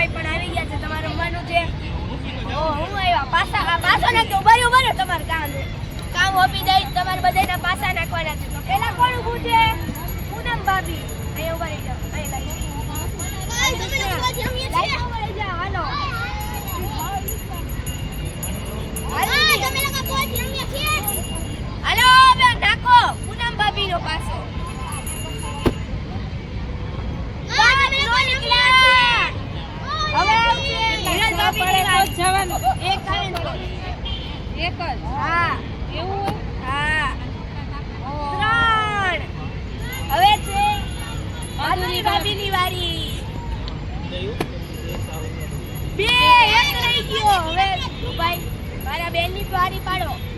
ભાઈ પણ આવી ગયા છે. તમારે રમવાનું છે. ઓ હું આવ્યા. પાસા પાસો નાખજો. ઊભા ઊભા રહ્યો તમારું કામ. કામ હોપી જાય તમારે બધાના પાસા નાખવાના છે. તો પહેલા કોણ ઊભું છે? પૂનમ ભાભી. અહીંયા ઊભા રહી જાઓ. અહીંયા હાલો બેન નાખો. પૂનમ ભાભીનો પાસો એવું? હા. હવે છે ભાભીની વારી. બે. એક થઈ ગયો. હવે ભાઈ મારા બેનની વારી પાડો.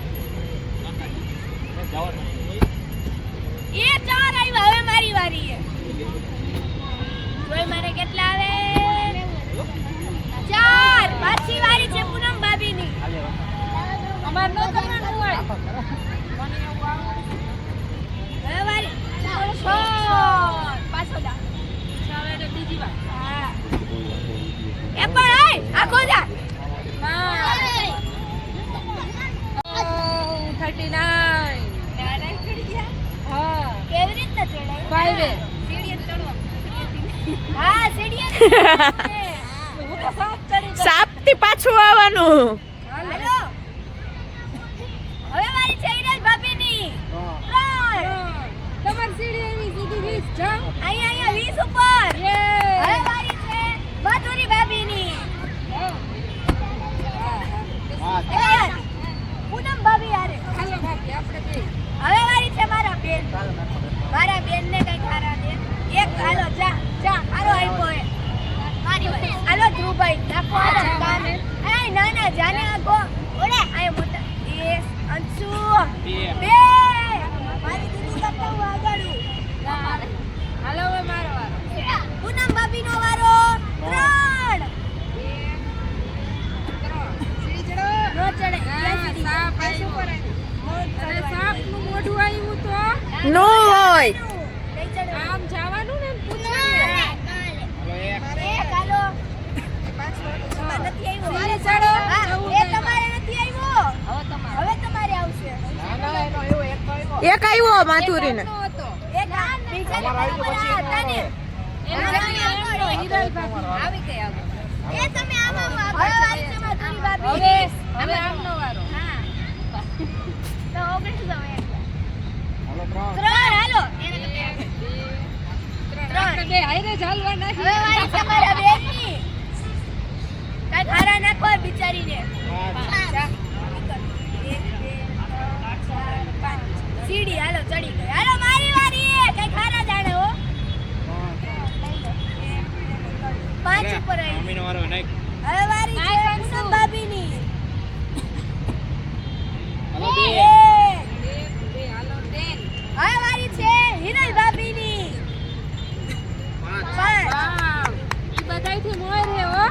સાપથી પાછું આવવાનું. એક આવ્યો માથુરીને ત્રણ હવે ત્રણ બે હાઈરે ચાલવા સીડી હાલો ચડી ગઈ. હાલો મારી વારી એ કઈ ખારા જાણે હો. પાંચ ઉપર આવી. મમ્મી નો વારો નાખ. હવે વારી છે કંસમ ભાભી ની હાલો બે. બે. હાલો 10 હવે વારી છે હિરલ ભાભી ની પાંચ. ઈ બધાયથી મોય રે હો.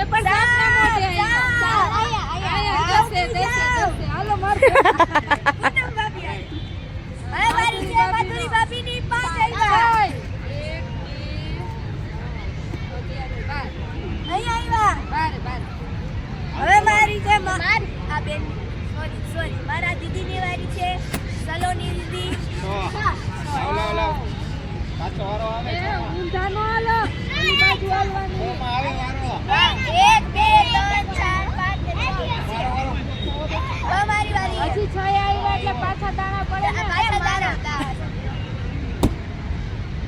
એ પણ સાત ના મોઢે આયા આયા. આયા દસે દસે દસે હાલો માર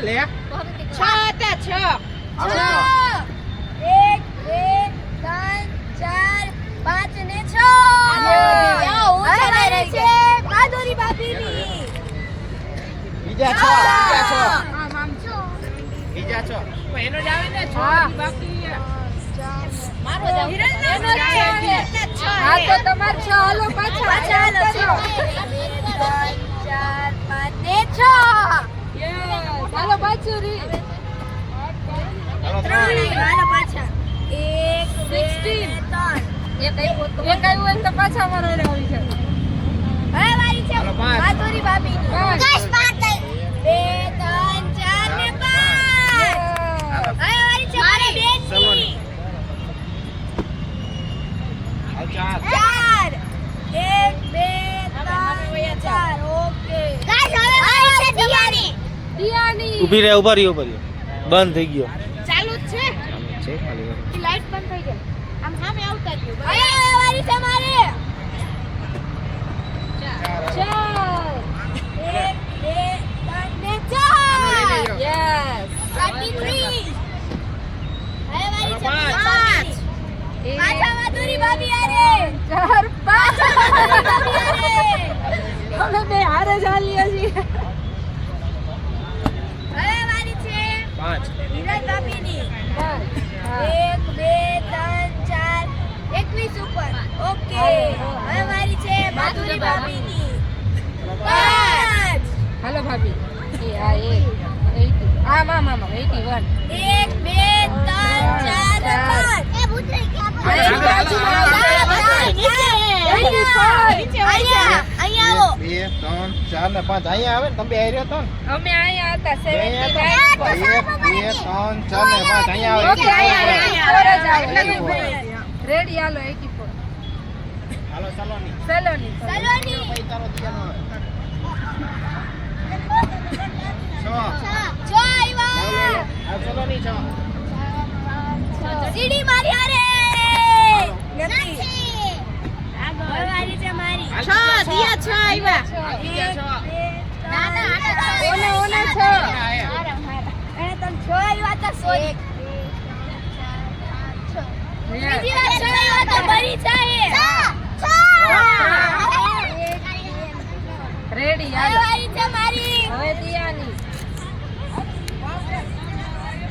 રે લે. છ હતા છ. એક બે ત્રણ ચાર પાંચ ને છ. હવે છે માધુરી બાપીની બીજા છ. બીજા છ. આમ આમ છો. બીજા છ. હા. મારો એનો જ છે ને. છ. હા તો તમાર છ હાલો પાછા. પાછા હાલો. ચાર એક બે ત્રણ ચાર. ઓકે ગાઈસ હવે વારી છે દિયાની દિયાની ઊભી રહે ઊભા રહ્યો ઊભા બંધ થઈ ગયો. ચાલુ જ છે? છે ખાલી લાઈટ બંધ થઈ ગઈ. આમ સામે આવતા રહ્યો હવે વારી છે મારી. ચાર એક બે ત્રણ ને ચાર યસ થર્ટી થ્રી હવે વારી છે પાંચ. અમે બે હારે જ છીએ હવે વારી છે પાંચ. ધીરજ ભાભીની એક બે ત્રણ ચાર એકવીસ ઉપર. ઓકે. હવે મારી છે માધુરી ભાભીની પાંચ. હાલો ભાભી. એ આ એક આ મા મા મા એટી વન. એક બે ત્રણ ચાર પાંચ. એ ભૂતરી હાલો, હાલો, અહીંયા આવો. બે ત્રણ ચાર ને પાંચ. અહીંયા આવે ને તમે બે હાર્યો તો ને? અમે અહીંયા હતા બે અહીંયા બે ત્રણ ચાર ને પાંચ. અહીંયા આવે. રેડી હાલો એકી ફોર હાલો સલોની. સેલોની. સલોની. પછી તારો દિયાનો આવે. છ. આવ્યા. આ સલોની છો. સીડી મારી હારે. નથી. વારી છે મારી છ. દિયા છ આવ્યા ના ના. ઓને ઓને છ અહીંયા આયા. એને તને છ આવ્યા તો સોરી બીજી વાર છ આવ્યા હતા ભરી જાય રેડી હવે હાલો વારી છે મારી હવે દિયાની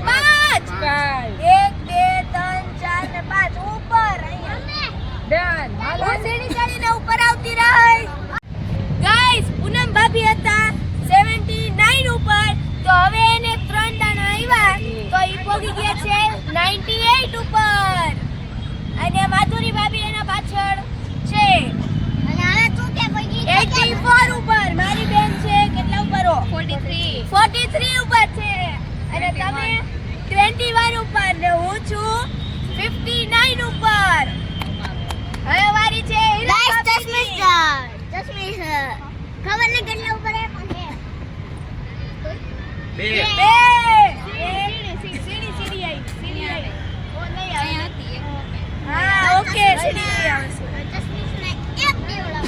પાંચ પાંચ એક બે ત્રણ ચાર ને પાંચ ઉપર અહીંયા ડન હાલો હું સીડી ચડીને ઉપર આવતી રહી ગાઈસ પૂનમ ભાભી હતા 79 ઉપર તો હવે એને ત્રણ દાણા આવ્યા તો ઈ પોગી ગયા છે 98 ઉપર અને માધુરી ભાભી એના પાછળ છે અને હવે તું કે પગી 84 ઉપર મારી બેન છે કેટલા ઉપર હો 43 43 ઉપર છે અને તમે 21 ઉપર ને હું છું 59 ઉપર હવે વારી છે હીરા ભાભીની. ખબર નહીં કેટલા ઉપર હે પણ હે બે. બે. સીડી સીડી સીડી આવી સીડી આવી. ઓ નહીં આવી હા ઓકે સીડી લઈ આવશે એક દેવડા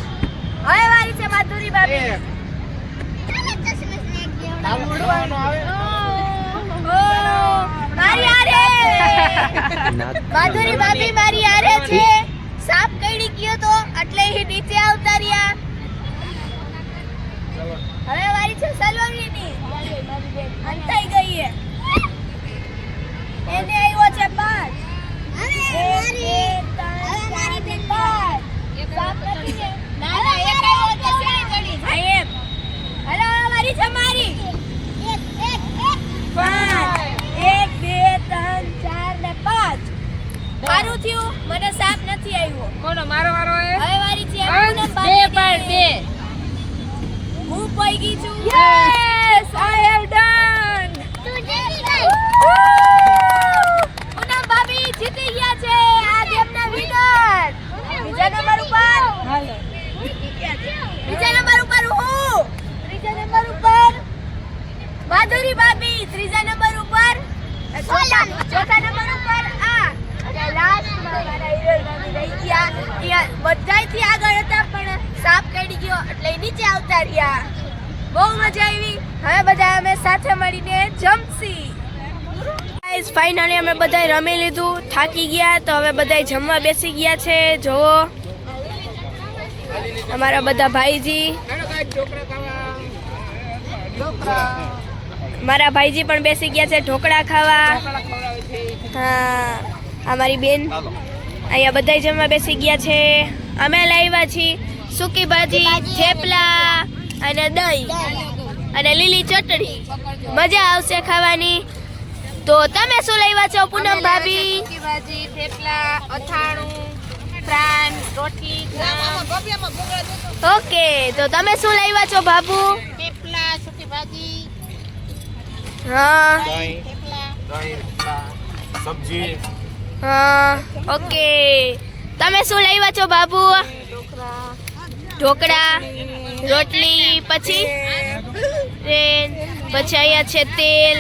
હવે વારી છે માધુરી ભાભી. એક એક દેવડા ઉડવાનો આવે મારી આરે. માધુરી મારી હારે છે. સાપ કઈડી ગયો તો એટલે એ નીચે આવતા રહ્યા. હવે વારી છે સલોનીની અંતાઈ ગઈ એને આવ્યો છે પાંચ. હવે એક, મારી બે, ત્રણ, ચાર, ને નથી. ના, ના, એક આવ્યો તો સીડી ચડી. હા, એમ. હાલો, મારી છે મારી એક એક એક પાંચ એક કોનો મારો વારો એ હવે વારી છે બે પૂનમ પણ ભાભીની. બે હું પૈકી છું યસ આઈ હેવ ડન તું જીતી ગઈ પૂનમ ભાભી જીતી ગયા છે આ ગેમના વિનર બીજા નંબર ઉપર હાલો બીજા નંબર ઉપર હું ત્રીજા નંબર ઉપર માધુરી ભાભી ત્રીજા નંબર ઉપર ચોથા ચોથા નંબર ઉપર આ અને લાસ્ટમાં મારા હિરોઈન ભાભી રહી ગયા અહીંયા બધાયથી આગળ હતા પણ સાપ કાઢી ગયો એટલે નીચે બહુ મજા આવી. હવે બધા અમે સાથે મળીને જમશી. ગાઈસ ફાઇનલી અમે બધાય રમી લીધું, થાકી ગયા, તો હવે બધાય જમવા બેસી ગયા છે. જોવો અમારા બધા ભાઈજી. મારા ભાઈજી પણ બેસી ગયા છે ઢોકળા ખાવા. હા, અમારી બેન. અહીંયા બધાય જમવા બેસી ગયા છે. અમે લાવ્યા છીએ. સૂકી ભાજી, થેપલા. અને દહીં. અને લીલી ચટણી. મજા આવશે ખાવાની. તો તમે શું લાવ્યા છો? પૂનમ ભાભી. ભાજી થેપલા અથાણું ફ્રાન રોટલી ઓકે તો તમે શું લાવ્યા છો બાબુ થેપલા સુકી ભાજી હા. સબ્જી. હા ઓકે. તમે શું લાવ્યા છો બાબુ ઢોકળા. રોટલી, પછી? પછી અહીંયા છે તેલ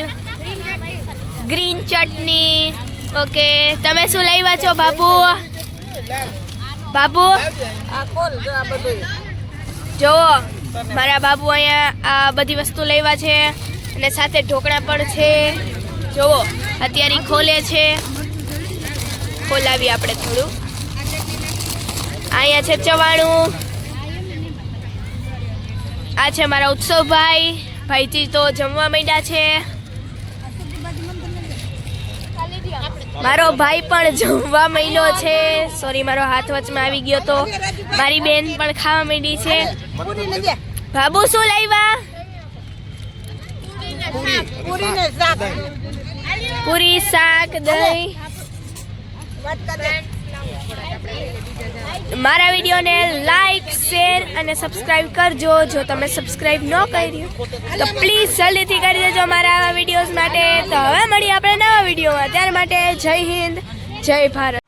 ગ્રીન ચટણી, ઓકે. તમે શું લેવા છો, બાબુ? બાબુ? જુઓ, મારા બાબુ અહીંયા આ બધી વસ્તુ લેવા છે અને સાથે ઢોકળા પણ છે. જોવો અત્યારે ખોલે છે. ખોલાવી આપણે થોડું. અહીંયા છે ચવાણું. આ છે મારા ઉત્સવભાઈ. ભાઈજી તો જમવા માંડ્યા છે. મારો ભાઈ પણ જમવા માંડ્યો છે. સોરી મારો હાથ વચમાં આવી ગયો તો. મારી બેન પણ ખાવા માંડી છે. બાબુ શું લાવ્યા પૂરી શાક, દહીં. મારા વિડીયોને લાઈક શેર અને સબસ્ક્રાઇબ કરજો. જો તમે સબસ્ક્રાઇબ ન કર્યું, તો પ્લીઝ જલ્દીથી કરી દેજો મારા આવા વિડીયોઝ માટે. તો હવે મળીએ આપણે નવા વિડીયોમાં. ત્યાર માટે જય હિન્દ, જય ભારત.